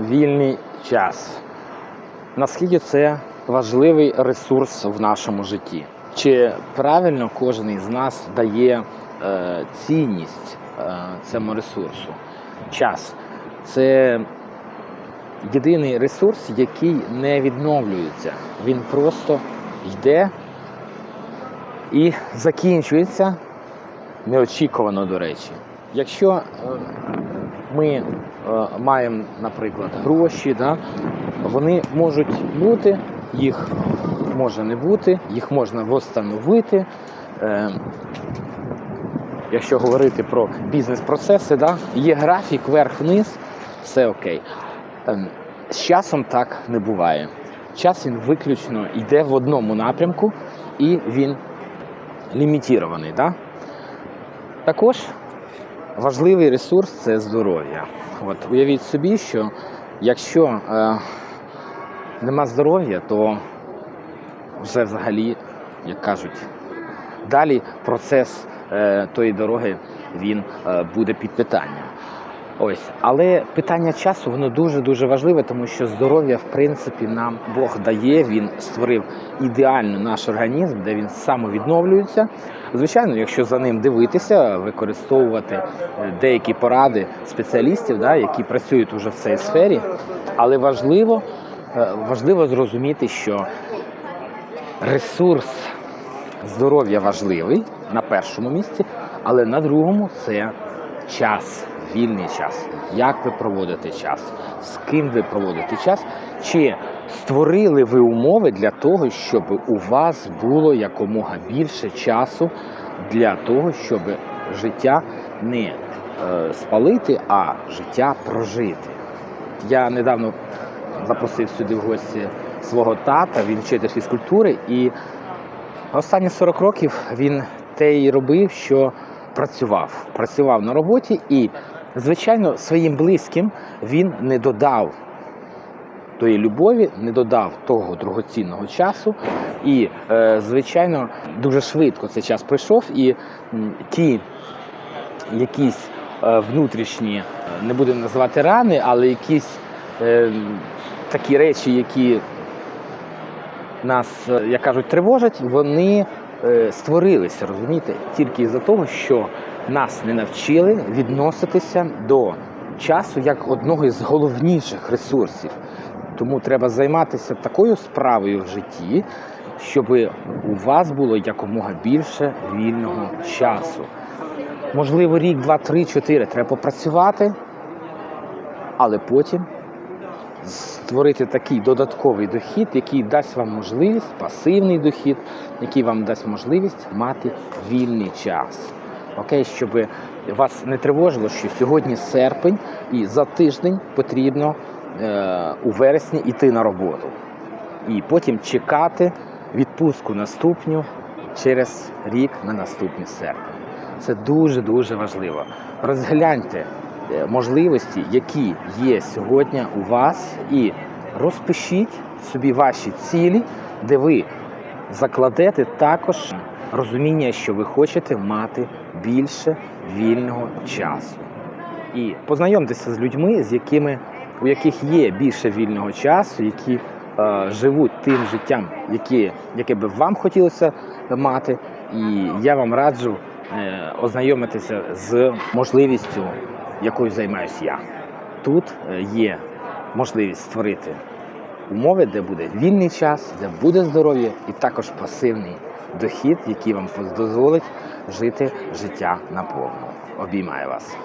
вільний час. Наскільки це важливий ресурс в нашому житті? Чи правильно кожен із нас дає е, цінність е, цьому ресурсу? Час це єдиний ресурс, який не відновлюється. Він просто йде і закінчується неочікувано, до речі. Якщо е, ми маємо, наприклад, гроші, да, вони можуть бути, їх може не бути, їх можна восстановити. Е, Якщо говорити про бізнес-процеси, да, є графік вверх-вниз, все окей. Ем, З часом так не буває. Час він виключно йде в одному напрямку і він лімітований. Да? Також важливий ресурс це здоров'я. От уявіть собі, що якщо е, нема здоров'я, то вже взагалі, як кажуть, далі процес е, тої дороги він е, буде під питанням. Ось, але питання часу воно дуже дуже важливе, тому що здоров'я, в принципі, нам Бог дає. Він створив ідеально наш організм, де він самовідновлюється. Звичайно, якщо за ним дивитися, використовувати е, деякі поради спеціалістів, да, які працюють уже в цій сфері. Але важливо, е, важливо зрозуміти, що ресурс здоров'я важливий на першому місці, але на другому це час, вільний час. Як ви проводите час, з ким ви проводите час, чи створили ви умови для того, щоб у вас було якомога більше часу для того, щоб життя не е, спалити, а життя прожити. Я недавно запросив сюди в гості свого тата, він вчитель фізкультури, і останні 40 років він те й робив, що працював. Працював на роботі і, звичайно, своїм близьким він не додав тої любові, не додав того дорогоцінного часу. І, е, звичайно, дуже швидко цей час пройшов, і ті якісь е, внутрішні, е, не будемо називати рани, але якісь такі речі, які нас, як кажуть, тривожать, вони створилися, розумієте, тільки із-за того, що нас не навчили відноситися до часу як одного із головніших ресурсів. Тому треба займатися такою справою в житті, щоб у вас було якомога більше вільного часу. Можливо, рік, два, три, чотири треба попрацювати, але потім створити такий додатковий дохід, який дасть вам можливість, пасивний дохід, який вам дасть можливість мати вільний час. Окей, щоб вас не тривожило, що сьогодні серпень і за тиждень потрібно е, у вересні йти на роботу. І потім чекати відпустку наступну через рік на наступний серпень. Це дуже-дуже важливо. Розгляньте можливості, які є сьогодні у вас, і розпишіть собі ваші цілі, де ви закладете також розуміння, що ви хочете мати більше вільного часу. І познайомтеся з людьми, з якими, у яких є більше вільного часу, які е, живуть тим життям, яке, яке би вам хотілося мати. І я вам раджу е, ознайомитися з можливістю, якою займаюся я. Тут е, є можливість створити умови, де буде вільний час, де буде здоров'я, і також пасивний дохід, який вам дозволить жити життя наповну. Обіймаю вас.